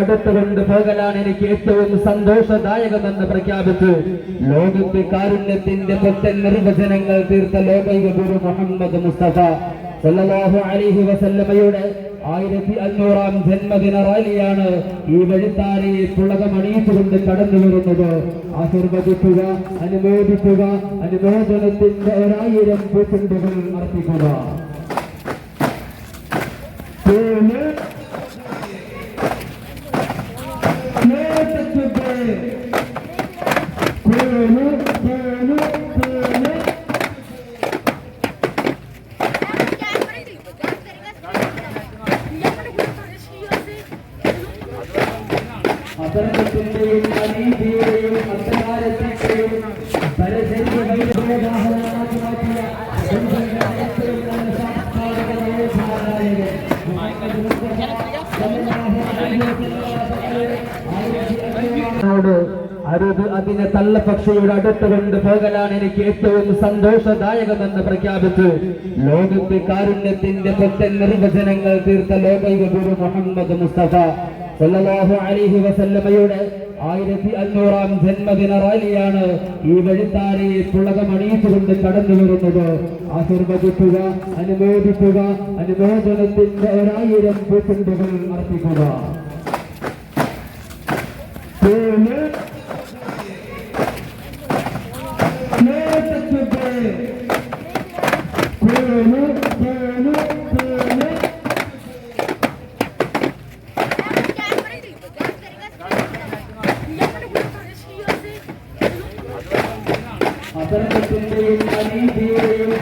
അടുത്തുകൊണ്ട് പോകലാണ് എനിക്ക് ഏറ്റവും സന്തോഷദായകമെന്ന് പ്രഖ്യാപിച്ചു. ലോകത്തെ കാരുണ്യത്തിന്റെ പുത്തൻ നിർവചനങ്ങൾ തീർത്ത ലോകൈക ഗുരു മുഹമ്മദ് മുസ്തഫ സല്ലല്ലാഹു അലൈഹി വസല്ലമയുടെ ആയിരത്തി അഞ്ഞൂറാം ജന്മദിന റാലിയാണ് ഈ വഴിത്താരയെ പുളകമണിയിച്ചുകൊണ്ട് കടന്നു വരുന്നത്. ആശീർവദിക്കുക അനുമോദിക്കുക അനുമോദനത്തിന്റെ ഒരായിരം പൂത്തുണ്ടുകൾ അർപ്പിക്കുക. അരുത് അതിനെ തള്ളപക്ഷിയുടെ അടുത്ത് കൊണ്ട് പോകലാണ് എനിക്ക് ഏറ്റവും സന്തോഷദായകമെന്ന് പ്രഖ്യാപിച്ചു. ലോകത്തെ കാരുണ്യത്തിന്റെ പുത്തൻ നിർവചനങ്ങൾ തീർത്ത ലോകൈക ഗുരു മുഹമ്മദ് മുസ്തഫ. സല്ലല്ലാഹു അലൈഹി വസല്ലമയുടെ ആയിരത്തി അഞ്ഞൂറാം ജന്മദിന റാലിയാണ് ഈ വഴിത്താരയെ പുളകമണിയിച്ചുകൊണ്ട് കടന്നു വരുന്നത്. ആശീർവദിക്കുക അനുമോദിക്കുക അനുമോദനത്തിന്റെ ഒരായിരം പൂത്തുണ്ടുകൾ അർപ്പിക്കുക. അധർമ്മത്തിന്റെയും അനീതിയുടെയും